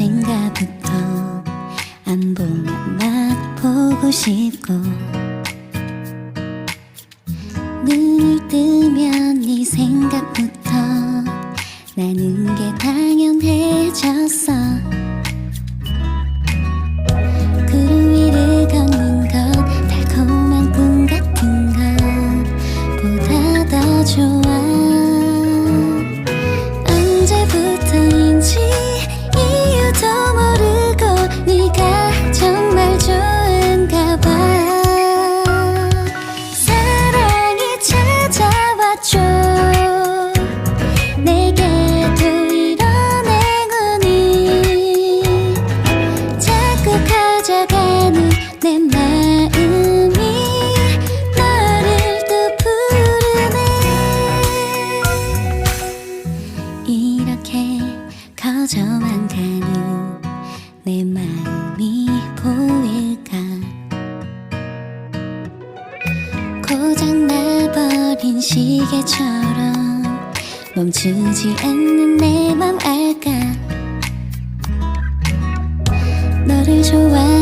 생각부터 안보면 막 보고 싶고 눈을 뜨면 네 생각부터 나는 게 당연해졌어. 구름 위를 걷는 것 달콤한 꿈 같은 보다 더 좋아. 내 마음이 너를 또 부르네. 이렇게 커져만 가는 내 마음이 보일까? 고장나버린 시계처럼 멈추지 않는 내 맘 알까? 너를 좋아